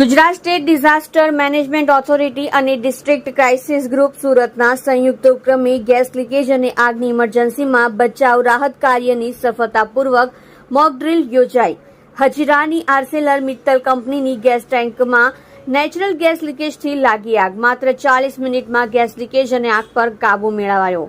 Gujarat state disaster management authority અને district crisis group સુરતના સંયુક્ત ઉપક્રમે ગેસ લીકેજ અને આગની ઇમરજન્સીમાં બચાવ રાહત કાર્યની સફળતાપૂર્વક મોક ડ્રીલ યોજાઈ. હજીરાની આર્સેલર મિત્તલ કંપનીની ગેસ ટેન્કમાં નેચરલ ગેસ લીકેજથી લાગી આગ. માત્ર ચાલીસ મિનિટમાં ગેસ લીકેજ અને આગ પર કાબુ મેળવાયો.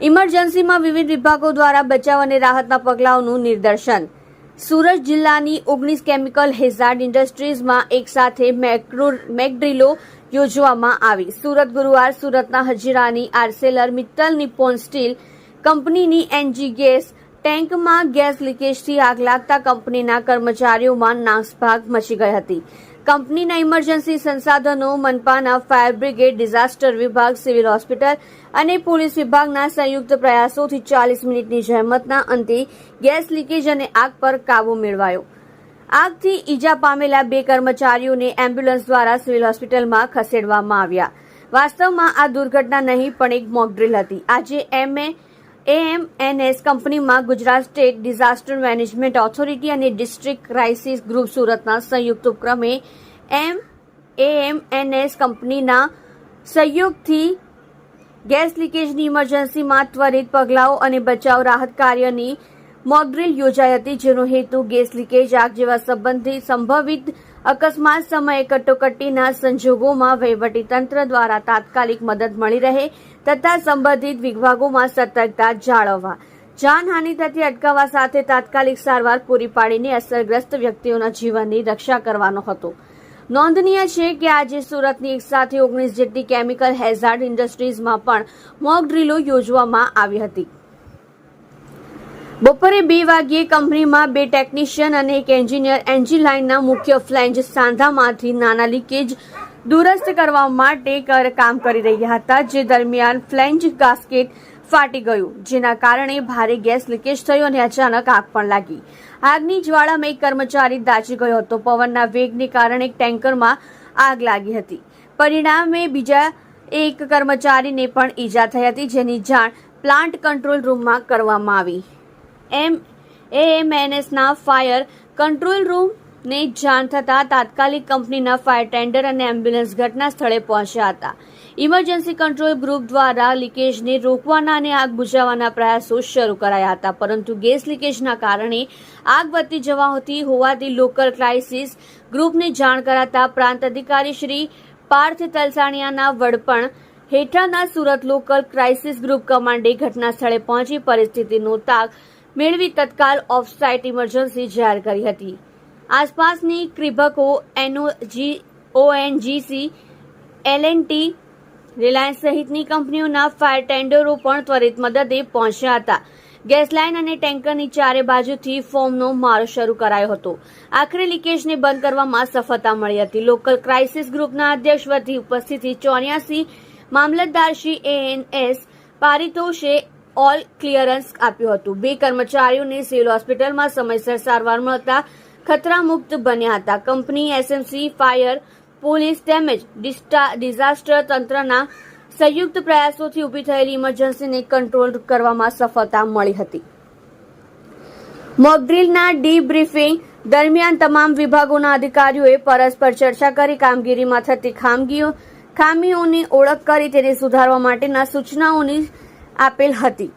ઇમરજન્સીમાં વિવિધ વિભાગો દ્વારા બચાવ અને રાહતના પગલાઓનું નિદર્શન સુરત જિલ્લાની ઓગણીસ કેમિકલ હેઝાર્ડ ઇન્ડસ્ટ્રીઝમાં એકસાથે મેક્રો મેકડ્રીલો યોજવામાં આવી. સુરત ગુરુવાર સુરતના હજીરાની આર્સેલર મિત્તલ નિપ્પોન સ્ટીલ કંપનીની એનજી ગેસ ટેન્કમાં ગેસ લીકેજથી આગ લાગતા કંપનીના કર્મચારીઓમાં નાસભાગ મચી ગઈ હતી. કંપનીના ઇમરજન્સી સંસાધનો, મનપાના ફાયર બ્રિગેડ, ડિઝાસ્ટર વિભાગ, સિવિલ હોસ્પિટલ અને પોલીસ વિભાગના સંયુક્ત પ્રયાસોથી ચાલીસ મિનિટની જહેમતના અંતે ગેસ લીકેજ અને આગ પર કાબુ મેળવાયો. આગથી ઈજા પામેલા બે કર્મચારીઓને એમ્બ્યુલન્સ દ્વારા સિવિલ હોસ્પિટલમાં ખસેડવામાં આવ્યા. વાસ્તવમાં આ દુર્ઘટના નહીં, પણ એક મોકડ્રીલ હતી. આજે એમએ એએમએનએસ કંપનીમાં Gujarat state disaster management authority અને ડિસ્ટ્રિક્ટ ક્રાઇસિસ ગ્રુપ સુરતના સંયુક્ત ઉપક્રમે એમ એએમએનએસ કંપનીના સહયોગથી ગેસ લીકેજની ઇમરજન્સીમાં ત્વરિત પગલાઓ અને બચાવ રાહત કાર્યની મોકડ્રીલ યોજાઈ હતી, જેનો હેતુ ગેસ લીકેજ આગ જેવા સંબંધિત સંભવિત અકસ્માત સમયે કટોકટીના સંજોગોમાં વહીવટીતંત્ર દ્વારા તાત્કાલિક મદદ મળી રહે તથા સંબંધિત વિભાગોમાં સતર્કતા જાળવવા. જાનહાનિ થતી અટકાવવા સાથે તાત્કાલિક સારવાર પૂરી પાડીને અસરગ્રસ્ત વ્યક્તિઓના જીવનની રક્ષા કરવાનો હતો. નોંધનીય છે કે આજે સુરતની એક સાથે ઓગણીસ જેટલી કેમિકલ હેઝાર્ડ ઇન્ડસ્ટ્રીઝમાં પણ મોક ડ્રીલો યોજવામાં આવી હતી. બપોરે બે વાગ્યે કંપનીમાં બે ટેકનિશિયન અને એક એન્જિનિયર એન્જિન લાઇનના મુખ્ય ફ્લેન્જ સાંધામાંથી નાના લીકેજ દુરસ્ત કરવા માટે કામ કરી રહ્યા હતા, જે દરમિયાન ફ્લેન્જ ગાસ્કેટ ફાટી ગયું, જેના કારણે ભારે ગેસ લીકેજ થયો અને અચાનક આગ પણ લાગી. આગની જ્વાળામાં એક કર્મચારી દાચી ગયો હતો. પવનના વેગને કારણે એક ટેન્કરમાં આગ લાગી હતી. પરિણામે બીજા એક કર્મચારીને પણ ઈજા થઈ હતી, જેની જાણ પ્લાન્ટ કંટ્રોલ રૂમમાં કરવામાં આવી. એમ એએમએનએસના ફાયર કંટ્રોલ રૂમને જાણ થતાં તાત્કાલિક કંપનીના ફાયર ટેન્ડર અને એમ્બ્યુલન્સ ઘટના સ્થળે પહોંચ્યા હતા. ઇમરજન્સી કંટ્રોલ ગ્રુપ દ્વારા લીકેજને રોકવાના અને આગ બુઝાવવાના પ્રયાસો શરૂ કરાયા હતા, પરંતુ ગેસ લીકેજના કારણે આગ વધતી જવાથી હોવાથી લોકલ ક્રાઇસિસ ગ્રુપને જાણ કરાતા પ્રાંત અધિકારી શ્રી પાર્થ તલસાણિયાના વડપણ હેઠળના સુરત લોકલ ક્રાઇસિસ ગ્રુપ કમાન્ડે ઘટના સ્થળે પહોંચી પરિસ્થિતિનો તાગ મેળવી તત્કાલ ઓફસાઇટ ઇમરજન્સી જાહેર કરી હતી. આસપાસની Kribhco NOG ONGC LNT Reliance સહિતની કંપનીઓના ફાયર ટેન્ડરો પણ ત્વરિત મદદે પહોંચ્યા હતા. ગેસ લાઇન અને ટેન્કરની ચારે બાજુથી ફોર્મનો મારો શરૂ કરાયો હતો. આખરે લીકેજને બંધ કરવામાં સફળતા મળી હતી. લોકલ ક્રાઇસિસ ગ્રુપના અધ્યક્ષ વતી ઉપસ્થિતિ ચોર્યાસી મામલતદાર શ્રી એએનએસ પારિતોષે ઓલ ક્લિયરન્સ આપ્યું હતું. બે કર્મચારીઓને સિવિલ હોસ્પિટલમાં સમયસર સારવાર મળતા ખતરા મુક્ત બન્યા હતા. કંપની એસએમસી ફાયર, પોલીસ તેમજ ડિઝાસ્ટર તંત્રના સંયુક્ત પ્રયાસોથી ઊભી થયેલી ઇમરજન્સીને કંટ્રોલ કરવામાં સફળતા મળી હતી. મોકડ્રીલના ડી બ્રીફિંગ દરમિયાન તમામ વિભાગોના અધિકારીઓએ પરસ્પર ચર્ચા કરી કામગીરીમાં થતી ખામગીઓ, ખામીઓની ઓળખ કરી તેને સુધારવા માટેના સૂચનાઓની આપેલ હતી.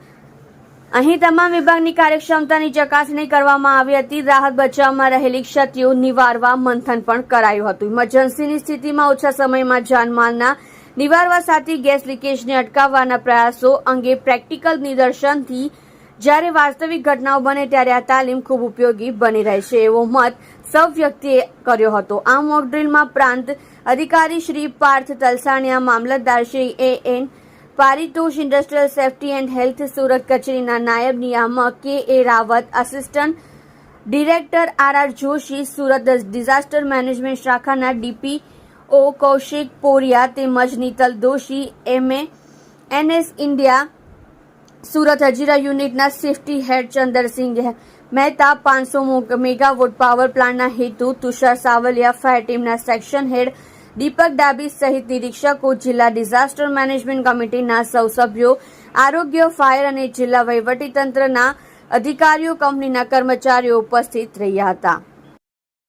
અહીં તમામ વિભાગની કાર્યક્ષમતાની ચકાસણી કરવામાં આવી હતી. રાહત બચાવમાં રહેલી ક્ષતિઓ નિવારવા મંથન પણ કરાયું હતું. ઇમરજન્સીની સ્થિતિમાં ઓછા સમયમાં જાનમાલના નિવારવા સાથે ગેસ લીકેજને અટકાવવાના પ્રયાસો અંગે પ્રેક્ટિકલ નિદર્શનથી જ્યારે વાસ્તવિક ઘટનાઓ બને ત્યારે આ તાલીમ ખૂબ ઉપયોગી બની રહેશે એવો મત સૌ વ્યક્તિએ કર્યો હતો. આ મોકડ્રીલમાં પ્રાંત અધિકારી શ્રી પાર્થ તલસાણિયા, મામલતદાર Shri A N Paritosh industrial safety and health Surat કચેરીના નાયબ નિયામક K. A. Rawat assistant director R. R. Joshi, Surat disaster management શાખાના ડીપી ઓ કૌશિક પોરિયા તેમજ Nital Doshi, MA, NS India, Surat Hazira યુનિટના સેફટી હેડ ચંદરસિંહ મહેતા, પાંચસો megawatt power પ્લાન્ટના હેતુ Tushar Savaliya fire ટીમના સેક્શન હેડ દીપક ડાબી સહિત નિરીક્ષકો જિલ્લા ડિઝાસ્ટર મેનેજમેન્ટ કમિટીના સૌ સભ્યો આરોગ્ય, ફાયર અને જિલ્લા વહીવટીતંત્રના અધિકારીઓ, કંપનીના કર્મચારીઓ ઉપસ્થિત રહ્યા હતા.